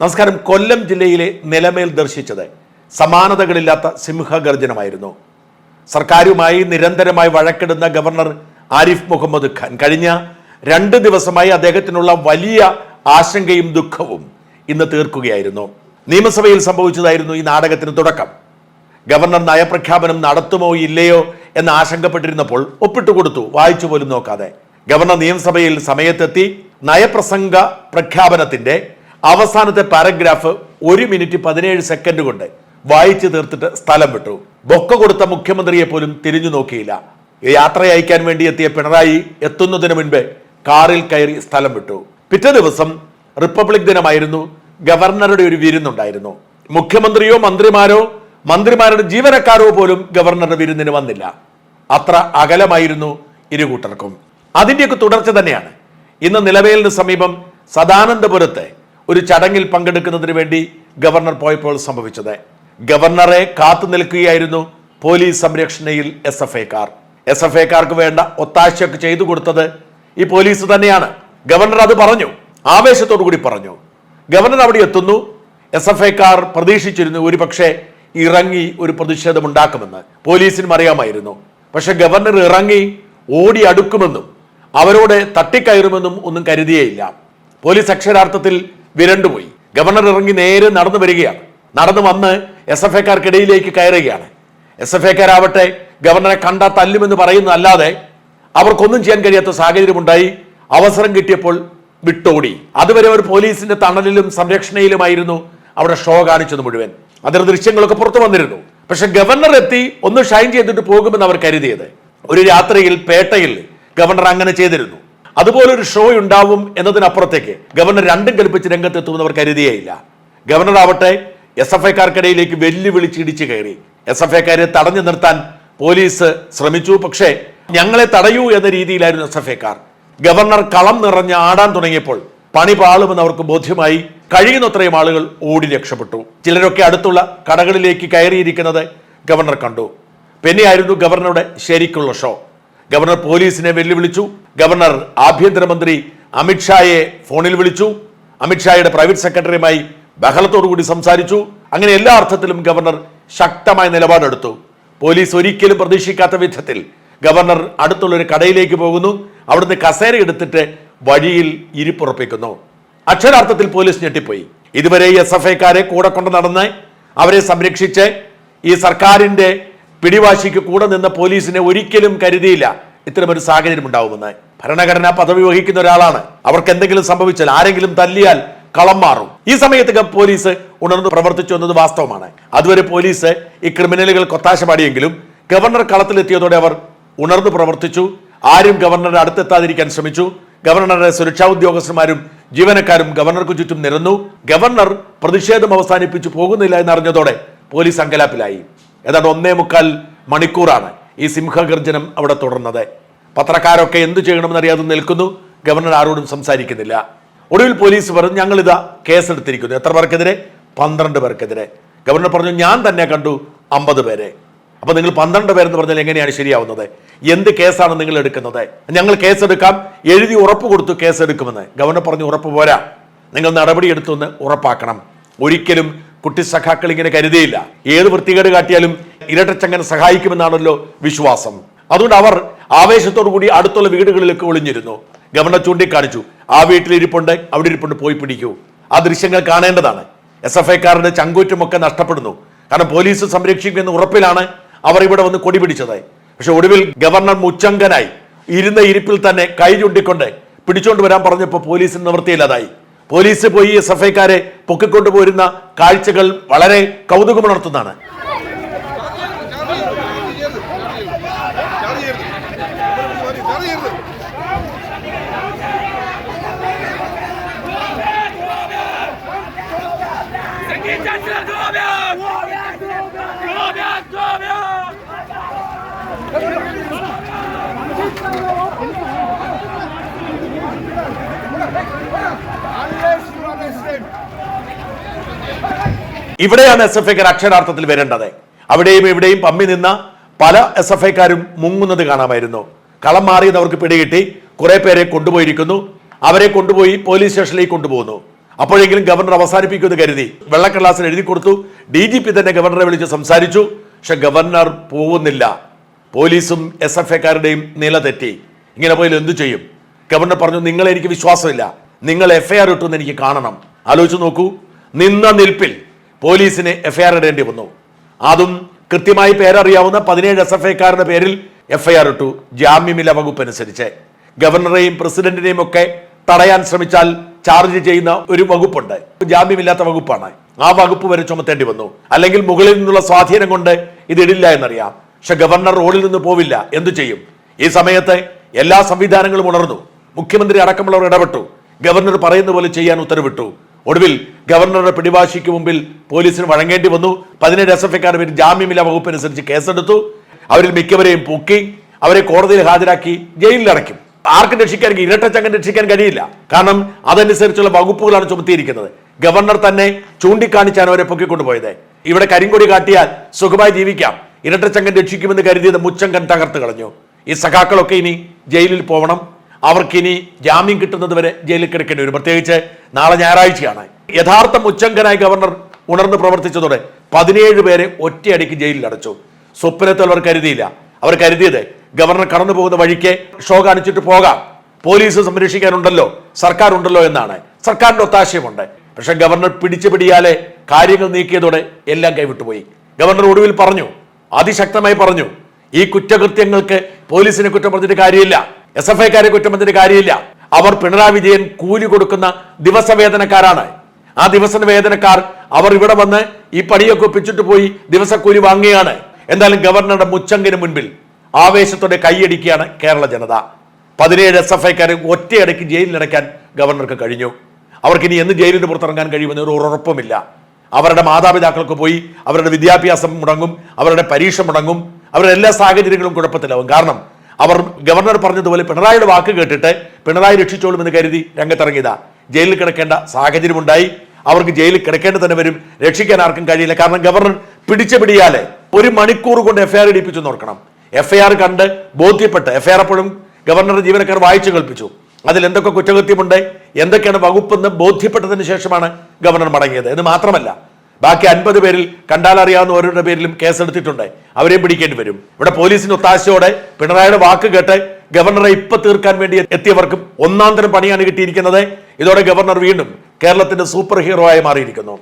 നമസ്കാരം. കൊല്ലം ജില്ലയിലെ നിലമേൽ ദർശിച്ചത് സമാനതകളില്ലാത്ത സിംഹഗർജനമായിരുന്നു. സർക്കാരുമായി നിരന്തരമായി വഴക്കിടുന്ന ഗവർണർ ആരിഫ് മുഹമ്മദ് ഖാൻ. കഴിഞ്ഞ രണ്ട് ദിവസമായി അദ്ദേഹത്തിനുള്ള വലിയ ആശങ്കയും ദുഃഖവും ഇന്ന് തീർക്കുകയായിരുന്നു. നിയമസഭയിൽ സംഭവിച്ചതായിരുന്നു ഈ നാടകത്തിന് തുടക്കം. ഗവർണർ നയപ്രഖ്യാപനം നടത്തുമോ ഇല്ലയോ എന്ന് ആശങ്കപ്പെട്ടിരുന്നപ്പോൾ ഒപ്പിട്ട് കൊടുത്തു വായിച്ചു പോലും നോക്കാതെ ഗവർണർ നിയമസഭയിൽ സമയത്തെത്തി നയപ്രസംഗ പ്രഖ്യാപനത്തിന്റെ അവസാനത്തെ പാരഗ്രാഫ് ഒരു മിനിറ്റ് പതിനേഴ് സെക്കൻഡ് കൊണ്ട് വായിച്ചു തീർത്തിട്ട് സ്ഥലം വിട്ടു. ബൊക്ക കൊടുത്ത മുഖ്യമന്ത്രിയെ പോലും തിരിഞ്ഞു നോക്കിയില്ല. യാത്ര അയക്കാൻ വേണ്ടി എത്തിയ പിണറായി എത്തുന്നതിന് മുൻപ് കാറിൽ കയറി സ്ഥലം വിട്ടു. പിറ്റേ ദിവസം റിപ്പബ്ലിക് ദിനമായിരുന്നു. ഗവർണറുടെ ഒരു വിരുന്നുണ്ടായിരുന്നു. മുഖ്യമന്ത്രിയോ മന്ത്രിമാരോ മന്ത്രിമാരുടെ ജീവനക്കാരോ പോലും ഗവർണറുടെ വിരുന്നിന് വന്നില്ല. അത്ര അകലമായിരുന്നു ഇരു കൂട്ടർക്കും അതിന്റെയൊക്കെ തുടർച്ച തന്നെയാണ്. ഇന്ന് നിലവേലിന് സമീപം സദാനന്ദപുരത്തെ ഒരു ചടങ്ങിൽ പങ്കെടുക്കുന്നതിന് വേണ്ടി ഗവർണർ പോയപ്പോൾ സംഭവിച്ചത്. ഗവർണറെ കാത്തു നിൽക്കുകയായിരുന്നു പോലീസ് സംരക്ഷണയിൽ എസ് എഫ് ഐക്കാർ എസ് എഫ് ഐക്കാർക്ക് വേണ്ട ഒത്താശയൊക്കെ ചെയ്തു കൊടുത്തത് ഈ പോലീസ് തന്നെയാണ്. ഗവർണർ അത് പറഞ്ഞു. ആവേശത്തോടു കൂടി പറഞ്ഞു. ഗവർണർ അവിടെ എത്തുന്നു. എസ് എഫ് ഐക്കാർ പ്രതീക്ഷിച്ചിരുന്നു ഒരു പക്ഷേ ഇറങ്ങി ഒരു പ്രതിഷേധം ഉണ്ടാക്കുമെന്ന് പോലീസിനും അറിയാമായിരുന്നു. പക്ഷെ ഗവർണർ ഇറങ്ങി ഓടി അടുക്കുമെന്നും അവരോട് തട്ടിക്കയറുമെന്നും ഒന്നും കരുതിയേയില്ല. പോലീസ് അക്ഷരാർത്ഥത്തിൽ വിരണ്ടുപോയി. ഗവർണർ ഇറങ്ങി നേരെ നടന്നു വരികയാണ്. നടന്നു വന്ന് എസ് എഫ് ഐക്കാർക്കിടയിലേക്ക് കയറുകയാണ്. എസ് എഫ് ഐക്കാരാവട്ടെ ഗവർണറെ കണ്ടാ തല്ലുമെന്ന് പറയുന്നതല്ലാതെ അവർക്കൊന്നും ചെയ്യാൻ കഴിയാത്ത സാഹചര്യമുണ്ടായി. അവസരം കിട്ടിയപ്പോൾ വിട്ടോടി. അതുവരെ അവർ പോലീസിന്റെ തണലിലും സംരക്ഷണയിലുമായിരുന്നു. അവിടെ ഷോ കാണിച്ചത് മുഴുവൻ. അതിന്റെ ദൃശ്യങ്ങളൊക്കെ പുറത്തു വന്നിരുന്നു. പക്ഷെ ഗവർണർ എത്തി ഒന്ന് ഷൈൻ ചെയ്തിട്ട് പോകുമെന്ന് അവർ കരുതിയത്. ഒരു രാത്രിയിൽ പേട്ടയിൽ ഗവർണർ അങ്ങനെ ചെയ്തിരുന്നു. അതുപോലെ ഒരു ഷോ ഉണ്ടാവും എന്നതിനപ്പുറത്തേക്ക് ഗവർണർ രണ്ടും കൽപ്പിച്ച് അവർ കരുതിയേയില്ല. ഗവർണർ ആവട്ടെ എസ് എഫ് ഐക്കാർക്കിടയിലേക്ക് വെല്ലുവിളിച്ച് ഇടിച്ചു കയറി. എസ് എഫ് ഐക്കാരെ തടഞ്ഞു നിർത്താൻ പോലീസ് ശ്രമിച്ചു. പക്ഷേ ഞങ്ങളെ തടയൂ എന്ന രീതിയിലായിരുന്നു എസ് എഫ് ഐക്കാർ ഗവർണർ കളം നിറഞ്ഞ് ആടാൻ തുടങ്ങിയപ്പോൾ പണി പാളുമെന്ന് അവർക്ക് ബോധ്യമായി കഴിയുന്നത്രയും ആളുകൾ ഓടി രക്ഷപ്പെട്ടു. ചിലരൊക്കെ അടുത്തുള്ള കടകളിലേക്ക് കയറിയിരിക്കുന്നത് ഗവർണർ കണ്ടു. പിന്നെയായിരുന്നു ഗവർണറുടെ ശരിക്കുള്ള ഷോ ഗവർണർ പോലീസിനെ വെല്ലുവിളിച്ചു. ഗവർണർ ആഭ്യന്തരമന്ത്രി അമിത്ഷായെ ഫോണിൽ വിളിച്ചു. അമിത്ഷായുടെ പ്രൈവറ്റ് സെക്രട്ടറിയുമായി ബഹളത്തോടുകൂടി സംസാരിച്ചു. അങ്ങനെ എല്ലാ അർത്ഥത്തിലും ഗവർണർ ശക്തമായ നിലപാടെടുത്തു. പോലീസ് ഒരിക്കലും പ്രതീക്ഷിക്കാത്ത വിധത്തിൽ ഗവർണർ അടുത്തുള്ള ഒരു കടയിലേക്ക് പോകുന്നു. അവിടുന്ന് കസേര എടുത്തിട്ട് വഴിയിൽ ഇരിപ്പുറപ്പിക്കുന്നു. അക്ഷരാർത്ഥത്തിൽ പോലീസ് ഞെട്ടിപ്പോയി. ഇതുവരെ എസ് എഫ് ഐക്കാരെ കൂടെ കൊണ്ട് നടന്ന് അവരെ സംരക്ഷിച്ച് ഈ സർക്കാരിന്റെ പിടിവാശിക്ക് കൂടെ നിന്ന പോലീസിനെ ഒരിക്കലും കരുതിയില്ല. ഇത്തരമൊരു സാഹചര്യം ഉണ്ടാവുമെന്ന്. ഭരണഘടനാ പദവി വഹിക്കുന്ന ഒരാളാണ്. അവർക്ക് എന്തെങ്കിലും സംഭവിച്ചാൽ ആരെങ്കിലും തല്ലിയാൽ കളം മാറും. ഈ സമയത്ത് പോലീസ് ഉണർന്ന് പ്രവർത്തിച്ചു എന്നത് വാസ്തവമാണ്. അതുവരെ പോലീസ് ഈ ക്രിമിനലുകൾ കൊത്താശ പാടിയെങ്കിലും ഗവർണർ കളത്തിലെത്തിയതോടെ അവർ ഉണർന്നു പ്രവർത്തിച്ചു. ആരും ഗവർണറെ അടുത്തെത്താതിരിക്കാൻ ശ്രമിച്ചു. ഗവർണറുടെ സുരക്ഷാ ഉദ്യോഗസ്ഥന്മാരും ജീവനക്കാരും ഗവർണർക്ക് ചുറ്റും നിരന്നു. ഗവർണർ പ്രതിഷേധം അവസാനിപ്പിച്ചു പോകുന്നില്ല എന്നറിഞ്ഞതോടെ പോലീസ് അങ്കലാപ്പിലായി. ഏതാണ്ട് ഒന്നേ മുക്കാൽ മണിക്കൂറാണ് ഈ സിംഹഗർജനം അവിടെ തുടർന്നത്. പത്രക്കാരൊക്കെ എന്തു ചെയ്യണമെന്നറിയാതെ നിൽക്കുന്നു. ഗവർണർ ആരോടും സംസാരിക്കുന്നില്ല. ഒടുവിൽ പോലീസ് പറഞ്ഞു ഞങ്ങളിതാ കേസെടുത്തിരിക്കുന്നു. എത്ര പേർക്കെതിരെ? പന്ത്രണ്ട് പേർക്കെതിരെ. ഗവർണർ പറഞ്ഞു ഞാൻ തന്നെ കണ്ടു അമ്പത് പേരെ. അപ്പൊ നിങ്ങൾ പന്ത്രണ്ട് പേരെന്ന് പറഞ്ഞാൽ എങ്ങനെയാണ് ശരിയാവുന്നത്? എന്ത് കേസാണ് നിങ്ങൾ എടുക്കുന്നത്? ഞങ്ങൾ കേസെടുക്കാം. എഴുതി ഉറപ്പ് കൊടുത്തു കേസെടുക്കുമെന്ന്. ഗവർണർ പറഞ്ഞു ഉറപ്പ് പോരാ. നിങ്ങൾ നടപടിയെടുത്തെന്ന് ഉറപ്പാക്കണം. ഒരിക്കലും കുട്ടി സഖാക്കൾ ഇങ്ങനെ കരുതിയില്ല. ഏത് വൃത്തികേട് കാട്ടിയാലും ഇരട്ടച്ചങ്ങൻ സഹായിക്കുമെന്നാണല്ലോ വിശ്വാസം. അതുകൊണ്ട് അവർ ആവേശത്തോടു കൂടി അടുത്തുള്ള വീടുകളിലേക്ക് ഒളിഞ്ഞിരുന്നു. ഗവർണർ ചൂണ്ടിക്കാണിച്ചു. ആ വീട്ടിൽ ഇരിപ്പുണ്ട് അവിടെ ഇരിപ്പുണ്ട് പോയി പിടിക്കൂ. ആ ദൃശ്യങ്ങൾ കാണേണ്ടതാണ്. എസ് എഫ് ഐക്കാരുടെ ചങ്കൂറ്റുമൊക്കെ നഷ്ടപ്പെടുന്നു. കാരണം പോലീസ് സംരക്ഷിക്കുമെന്ന് ഉറപ്പിലാണ് അവർ ഇവിടെ വന്ന് കൊടി പിടിച്ചത്. പക്ഷെ ഒടുവിൽ ഗവർണർ മുച്ചങ്കനായി ഇരുന്ന ഇരിപ്പിൽ തന്നെ കൈ ചൂണ്ടിക്കൊണ്ട് പിടിച്ചോണ്ട് വരാൻ പറഞ്ഞപ്പോൾ പോലീസിന് നിവൃത്തിയില്ലാതായി. പോലീസ് പോയി എസ് എഫ് ഐക്കാരെ പൊക്കിക്കൊണ്ടുപോരുന്ന കാഴ്ചകൾ വളരെ കൗതുകമുണർത്തുന്നതാണ്. ഇവിടെയാണ് എസ് എഫ് ഐക്കാർ അക്ഷരാർത്ഥത്തിൽ വരേണ്ടത്. അവിടെയും ഇവിടെയും പമ്മി നിന്ന പല എസ് എഫ് ഐക്കാരും മുങ്ങുന്നത് കാണാമായിരുന്നു. കളം മാറിയത് അവർക്ക് പിടികിട്ടി. കുറെ പേരെ കൊണ്ടുപോയിരിക്കുന്നു. അവരെ കൊണ്ടുപോയി പോലീസ് സ്റ്റേഷനിലേക്ക് കൊണ്ടുപോകുന്നു. അപ്പോഴെങ്കിലും ഗവർണർ അവസാനിപ്പിക്കുമെന്ന് കരുതി. വെള്ളക്കടലാസിൽ എഴുതി കൊടുത്തു. ഡി ജി പി തന്നെ ഗവർണറെ വിളിച്ച് സംസാരിച്ചു. പക്ഷെ ഗവർണർ പോകുന്നില്ല പോലീസും എസ് എഫ് ഐക്കാരുടെയും നില തെറ്റി. ഇങ്ങനെ പോയാൽ എന്തു ചെയ്യും? ഗവർണർ പറഞ്ഞു നിങ്ങളെ എനിക്ക് വിശ്വാസമില്ല. നിങ്ങൾ എഫ്ഐആർ ഇട്ടെന്ന് എനിക്ക് കാണണം. ആലോചിച്ച് നോക്കൂ. നിന്ന നിൽപ്പിൽ പോലീസിന് എഫ്ഐആർ ഇടേണ്ടി വന്നു അതും കൃത്യമായി പേരറിയാവുന്ന പതിനേഴ് എസ് എഫ് ഐക്കാരുടെ പേരിൽ എഫ്ഐആർ ഇട്ടു ജാമ്യമില്ല വകുപ്പ് അനുസരിച്ച് ഗവർണറെയും പ്രസിഡന്റിനെയും ഒക്കെ തടയാൻ ശ്രമിച്ചാൽ ചാർജ് ചെയ്യുന്ന ഒരു വകുപ്പുണ്ട്. ജാമ്യമില്ലാത്ത വകുപ്പാണ്. ആ വകുപ്പ് വരെ ചുമത്തേണ്ടി വന്നു. അല്ലെങ്കിൽ മുകളിൽ നിന്നുള്ള സ്വാധീനം കൊണ്ട് ഇതിടില്ല എന്നറിയാം. പക്ഷെ ഗവർണർ റോഡിൽ നിന്ന് പോവില്ല. എന്തു ചെയ്യും? ഈ സമയത്ത് എല്ലാ സംവിധാനങ്ങളും ഉണർന്നു. മുഖ്യമന്ത്രി അടക്കമുള്ളവർ ഇടപെട്ടു. ഗവർണർ പറയുന്ന പോലെ ചെയ്യാൻ ഉത്തരവിട്ടു. ഒടുവിൽ ഗവർണറുടെ പിടിവാശിക്ക് മുമ്പിൽ പോലീസിന് വഴങ്ങേണ്ടി വന്നു. പതിനേഴ് എസ് എഫ് ഐക്കാരുടെ പേര് ജാമ്യമില്ല വകുപ്പനുസരിച്ച് കേസെടുത്തു. അവരിൽ മിക്കവരെയും പൊക്കി അവരെ കോടതിയിൽ ഹാജരാക്കി ജയിലിൽ അടയ്ക്കും. ആർക്കും രക്ഷിക്കാൻ ഇരട്ടച്ചങ്ങൻ രക്ഷിക്കാൻ കഴിയില്ല. കാരണം അതനുസരിച്ചുള്ള വകുപ്പുകളാണ് ചുമത്തിയിരിക്കുന്നത്. ഗവർണർ തന്നെ ചൂണ്ടിക്കാണിച്ചാണ് അവരെ പൊക്കിക്കൊണ്ടുപോയത്. ഇവിടെ കരിങ്കൊടി കാട്ടിയാൽ സുഖമായി ജീവിക്കാം. ഇരട്ടച്ചങ്ങൻ രക്ഷിക്കുമെന്ന് കരുതിയത് മുച്ചങ്കൻ തകർത്ത് കളഞ്ഞു. ഈ സഖാക്കളൊക്കെ ഇനി ജയിലിൽ പോകണം അവർക്കിനി ജാമ്യം കിട്ടുന്നത് വരെ ജയിലിൽ കിടക്കേണ്ടി വരും. പ്രത്യേകിച്ച് നാളെ ഞായറാഴ്ചയാണ്. യഥാർത്ഥ മുച്ചങ്കനായി ഗവർണർ ഉണർന്ന് പ്രവർത്തിച്ചതോടെ പതിനേഴ് പേരെ ഒറ്റയടിക്ക് ജയിലിൽ അടച്ചു. സ്വപ്നത്തിൽ അവർ കരുതിയില്ല. അവർ കരുതിയത് ഗവർണർ കടന്നു പോകുന്ന വഴിക്ക് ഷോ കാണിച്ചിട്ട് പോകാം. പോലീസ് സംരക്ഷിക്കാനുണ്ടല്ലോ സർക്കാർ ഉണ്ടല്ലോ എന്നാണ്. സർക്കാരിന്റെ ഒത്താശയമുണ്ട്. പക്ഷെ ഗവർണർ പിടിച്ചു പിടിയാലെ കാര്യങ്ങൾ നീക്കിയതോടെ എല്ലാം കൈവിട്ടുപോയി. ഗവർണർ ഒടുവിൽ പറഞ്ഞു അതിശക്തമായി പറഞ്ഞു ഈ കുറ്റകൃത്യങ്ങൾക്ക് പോലീസിനെ കുറ്റം പറഞ്ഞിട്ട് കാര്യമില്ല. എസ് എഫ് ഐക്കാരെ കുറ്റം കാര്യമില്ല. അവർ പിണറായി വിജയൻ കൂലി കൊടുക്കുന്ന ദിവസവേതനക്കാരാണ്. ആ ദിവസ വേതനക്കാർ അവർ ഇവിടെ വന്ന് ഈ പണിയൊക്കെ ഒപ്പിച്ചിട്ട് പോയി ദിവസക്കൂലി വാങ്ങുകയാണ്. എന്തായാലും ഗവർണറുടെ മുച്ചങ്കിന് മുൻപിൽ ആവേശത്തോടെ കൈയടിക്കുകയാണ് കേരള ജനത. പതിനേഴ് എസ് എഫ് ഐക്കാരെ ഒറ്റയടയ്ക്ക് ജയിലിലടയ്ക്കാൻ ഗവർണർക്ക് കഴിഞ്ഞു. അവർക്ക് ഇനി എന്ന് ജയിലിന് പുറത്തിറങ്ങാൻ കഴിയുമെന്ന് ഒരു ഉറപ്പുമില്ല. അവരുടെ മാതാപിതാക്കൾക്ക് പോയി അവരുടെ വിദ്യാഭ്യാസം മുടങ്ങും അവരുടെ പരീക്ഷ മുടങ്ങും അവരുടെ എല്ലാ സാഹചര്യങ്ങളും കുഴപ്പത്തിലാവും. കാരണം അവർ ഗവർണർ പറഞ്ഞതുപോലെ പിണറായിയുടെ വാക്ക് കേട്ടിട്ട് പിണറായി രക്ഷിച്ചോളും എന്ന് കരുതി രംഗത്തിറങ്ങിയതാ. ജയിലിൽ കിടക്കേണ്ട സാഹചര്യമുണ്ടായി. അവർക്ക് ജയിലിൽ കിടക്കേണ്ടി തന്നെ വരും. രക്ഷിക്കാൻ ആർക്കും കഴിയില്ല. കാരണം ഗവർണർ പിടിച്ച പിടിയാലെ ഒരു മണിക്കൂർ കൊണ്ട് എഫ്ഐആർ ഇടിപ്പിച്ചു നോക്കണം എഫ്ഐആർ കണ്ട് ബോധ്യപ്പെട്ട് എഫ്ഐആർ അപ്പോഴും ഗവർണർ ജീവനക്കാർ വായിച്ചു കൽപ്പിച്ചു അതിൽ എന്തൊക്കെ കുറ്റകൃത്യമുണ്ട് എന്തൊക്കെയാണ് വകുപ്പെന്ന് ബോധ്യപ്പെട്ടതിന് ശേഷമാണ് ഗവർണർ മടങ്ങിയത് എന്ന് മാത്രമല്ല ബാക്കി അൻപത് പേരിൽ ഓരോരുടെ പേരിലും കേസെടുത്തിട്ടുണ്ട്. അവരെയും പിടിക്കേണ്ടി വരും. ഇവിടെ പോലീസിന് ഒത്താശയോടെ പിണറായിയുടെ വാക്ക് കേട്ട് ഗവർണറെ ഇപ്പൊ തീർക്കാൻ വേണ്ടി എത്തിയവർക്കും ഒന്നാം തരം പണിയാണ് കിട്ടിയിരിക്കുന്നത്. ഇതോടെ ഗവർണർ വീണ്ടും കേരളത്തിന്റെ സൂപ്പർ ഹീറോ ആയി മാറിയിരിക്കുന്നു.